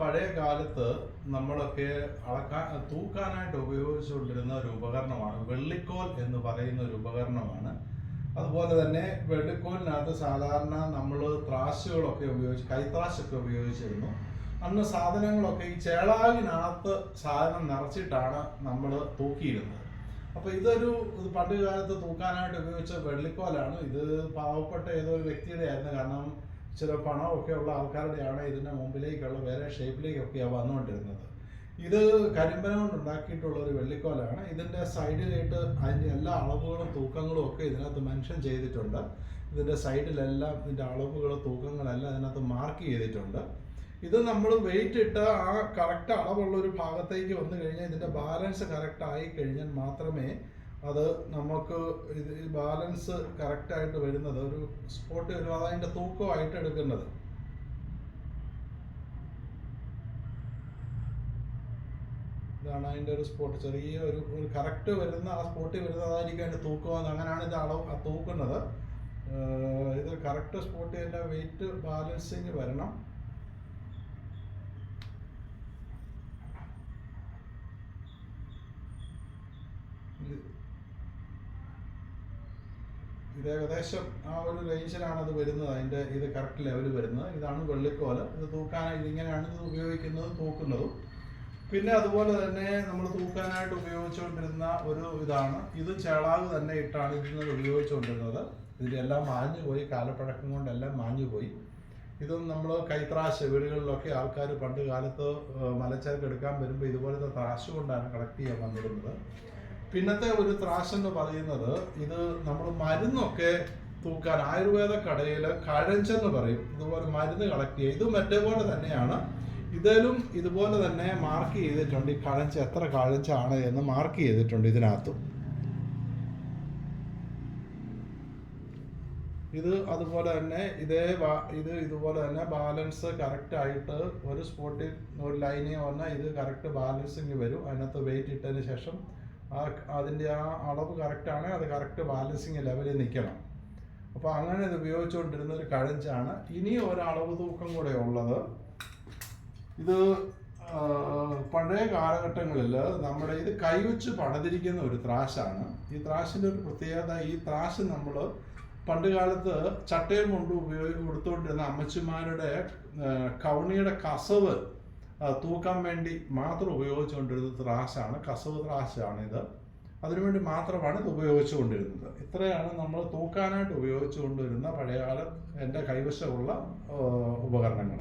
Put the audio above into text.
പഴയ കാലത്ത് നമ്മളൊക്കെ അളക്കാൻ തൂക്കാനായിട്ട് ഉപയോഗിച്ചുകൊണ്ടിരുന്ന ഒരു ഉപകരണമാണ് വെള്ളിക്കോൽ എന്ന് പറയുന്ന ഒരു ഉപകരണമാണ്. അതുപോലെ തന്നെ വെള്ളിക്കോലിനകത്ത് സാധാരണ നമ്മൾ ത്രാശുകളൊക്കെ ഉപയോഗിച്ച് കൈത്രാശൊക്കെ ഉപയോഗിച്ചിരുന്നു. അന്ന് സാധനങ്ങളൊക്കെ ഈ ചേളാവിനകത്ത് സാധനം നിറച്ചിട്ടാണ് നമ്മൾ തൂക്കിയിരുന്നത്. അപ്പോൾ ഇതൊരു പണ്ടുകാലത്ത് പണ്ട് കാലത്ത് തൂക്കാനായിട്ട് ഉപയോഗിച്ച വെള്ളിക്കോലാണ്. ഇത് പാവപ്പെട്ട ഏതോ ഒരു വ്യക്തിയുടെ ആയിരുന്നു കാരണം ചില പണമൊക്കെ ഉള്ള ആൾക്കാരുടെയാണ് ഇതിന്റെ മുമ്പിലേക്കുള്ള വേറെ ഷേപ്പിലേക്കൊക്കെയാണ് വന്നുകൊണ്ടിരുന്നത്. ഇത് കരിമ്പനം കൊണ്ട് ഉണ്ടാക്കിയിട്ടുള്ള ഒരു വെള്ളിക്കോലാണ്. ഇതിന്റെ സൈഡിലായിട്ട് അതിന്റെ എല്ലാ അളവുകളും തൂക്കങ്ങളും ഒക്കെ ഇതിനകത്ത് മെൻഷൻ ചെയ്തിട്ടുണ്ട്. ഇതിന്റെ സൈഡിലെല്ലാം ഇതിന്റെ അളവുകളും തൂക്കങ്ങളെല്ലാം ഇതിനകത്ത് മാർക്ക് ചെയ്തിട്ടുണ്ട്. ഇത് നമ്മൾ വെയിറ്റ് ഇട്ട് ആ കറക്റ്റ് അളവുള്ള ഒരു ഭാഗത്തേക്ക് വന്നു കഴിഞ്ഞാൽ ഇതിന്റെ ബാലൻസ് കറക്റ്റ് ആയി കഴിഞ്ഞാൽ മാത്രമേ അത് നമുക്ക് ഇത് ബാലൻസ് കറക്റ്റായിട്ട് വരുന്നത് ഒരു സ്പോട്ട് വരും അത് അതിന്റെ തൂക്കമായിട്ട് എടുക്കുന്നത്. ഇതാണ് അതിന്റെ ഒരു സ്പോട്ട് ചെറിയ ഒരു ഒരു കറക്റ്റ് വരുന്ന ആ സ്പോട്ടിൽ വരുന്നതായിരിക്കും അതിന്റെ തൂക്കം. അങ്ങനെയാണ് ഇത് അളവ് തൂക്കുന്നത്. ഇത് കറക്റ്റ് സ്പോട്ടിൽ എന്റെ വെയിറ്റ് ബാലൻസിങ് വരണം. ഇത് ഏകദേശം ആ ഒരു റേഞ്ചിലാണ് അത് വരുന്നത്. അതിന്റെ ഇത് കറക്റ്റ് ലെവൽ വരുന്നത്. ഇതാണ് വെള്ളിക്കോല. ഇത് തൂക്കാൻ ഇതിങ്ങനെയാണ് ഇത് ഉപയോഗിക്കുന്നതും തൂക്കുന്നതും. പിന്നെ അതുപോലെ തന്നെ നമ്മൾ തൂക്കാനായിട്ട് ഉപയോഗിച്ചുകൊണ്ടിരുന്ന ഒരു ഇതാണ്. ഇത് ചേളാവ് തന്നെ ഇട്ടാണ് ഇതിന് ഉപയോഗിച്ചുകൊണ്ടിരുന്നത്. ഇതിലെല്ലാം മാഞ്ഞു പോയി. കാലപ്പഴക്കം കൊണ്ടെല്ലാം മാഞ്ഞു പോയി. ഇതും നമ്മൾ കൈത്രാശ് വീടുകളിലൊക്കെ ആൾക്കാർ പണ്ട് കാലത്ത് മലച്ചരക്ക് എടുക്കാൻ വരുമ്പോൾ ഇതുപോലത്തെ ത്രാശ് കൊണ്ടാണ് കളക്ട് ചെയ്യാൻ വന്നിരുന്നത്. പിന്നത്തെ ഒരു ത്രാശ് എന്ന് പറയുന്നത് ഇത് നമ്മൾ മരുന്നൊക്കെ തൂക്കാൻ ആയുർവേദ കടയിൽ കഴഞ്ചെന്ന് പറയും. ഇതുപോലെ മരുന്ന് കളക്ട് ചെയ്യുക. ഇതും മറ്റേ പോലെ തന്നെയാണ്. ഇതിലും ഇതുപോലെ തന്നെ മാർക്ക് ചെയ്തിട്ടുണ്ട്. ഈ കഴഞ്ച് എത്ര കഴഞ്ചാണ് എന്ന് മാർക്ക് ചെയ്തിട്ടുണ്ട് ഇതിനകത്തും. ഇത് അതുപോലെ തന്നെ ഇതേ ഇത് ഇതുപോലെ തന്നെ ബാലൻസ് കറക്റ്റ് ആയിട്ട് ഒരു സ്പോട്ടിൽ ഒരു ലൈനിൽ വന്നാൽ ഇത് കറക്റ്റ് ബാലൻസിങ് വരും. അതിനകത്ത് വെയിറ്റ് ഇട്ടതിന് ശേഷം ആ അതിന്റെ ആ അളവ് കറക്റ്റാണ് അത് കറക്റ്റ് ബാലൻസിങ് ലെവലിൽ നിൽക്കണം. അപ്പോൾ അങ്ങനെ ഇത് ഉപയോഗിച്ചുകൊണ്ടിരുന്ന ഒരു കഴഞ്ചാണ്. ഇനി ഒരളവ് തൂക്കം കൂടെ ഉള്ളത്. ഇത് പഴയ കാലഘട്ടങ്ങളിൽ നമ്മുടെ ഇത് കൈവച്ച് പണിതിരിക്കുന്ന ഒരു ത്രാശാണ്. ഈ ത്രാശിന്റെ ഒരു പ്രത്യേകത ഈ ത്രാശ് നമ്മൾ പണ്ട് കാലത്ത് ചട്ടയും കൊണ്ട് ഉപയോഗി കൊടുത്തുകൊണ്ടിരുന്ന അമ്മച്ചിമാരുടെ കവണിയുടെ കസവ് തൂക്കാൻ വേണ്ടി മാത്രം ഉപയോഗിച്ചുകൊണ്ടിരുന്ന ത്രാശാണ് കസവ് ത്രാശാണ് ഇത്. അതിനുവേണ്ടി മാത്രമാണ് ഇത് ഉപയോഗിച്ചുകൊണ്ടിരുന്നത്. ഇത്രയാണ് നമ്മൾ തൂക്കാനായിട്ട് ഉപയോഗിച്ചുകൊണ്ടിരുന്ന പഴയകാല എന്റെ കൈവശമുള്ള ഉപകരണങ്ങൾ.